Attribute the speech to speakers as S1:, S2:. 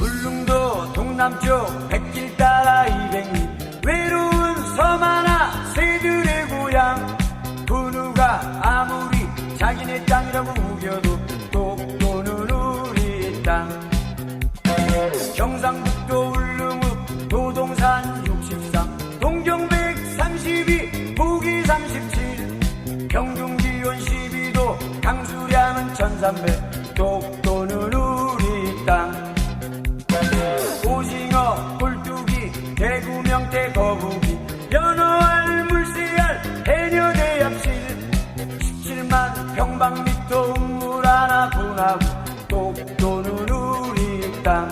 S1: 울릉도 동남쪽 백길 따라 200리. 외로운 섬 하나 새들의 고향. 분우가 아무리 자기네 땅이라고 우겨도 독도는 우리 땅. 경상북도 울릉읍 도동산 63 동경 132 보기 37 평균 기온 12도 강수량은 1300 독도는 명태, 거북이, 연어알, 물새알, 해녀, 대합실 17만 평방미터 우물 하나 분하고 독도는 우리 땅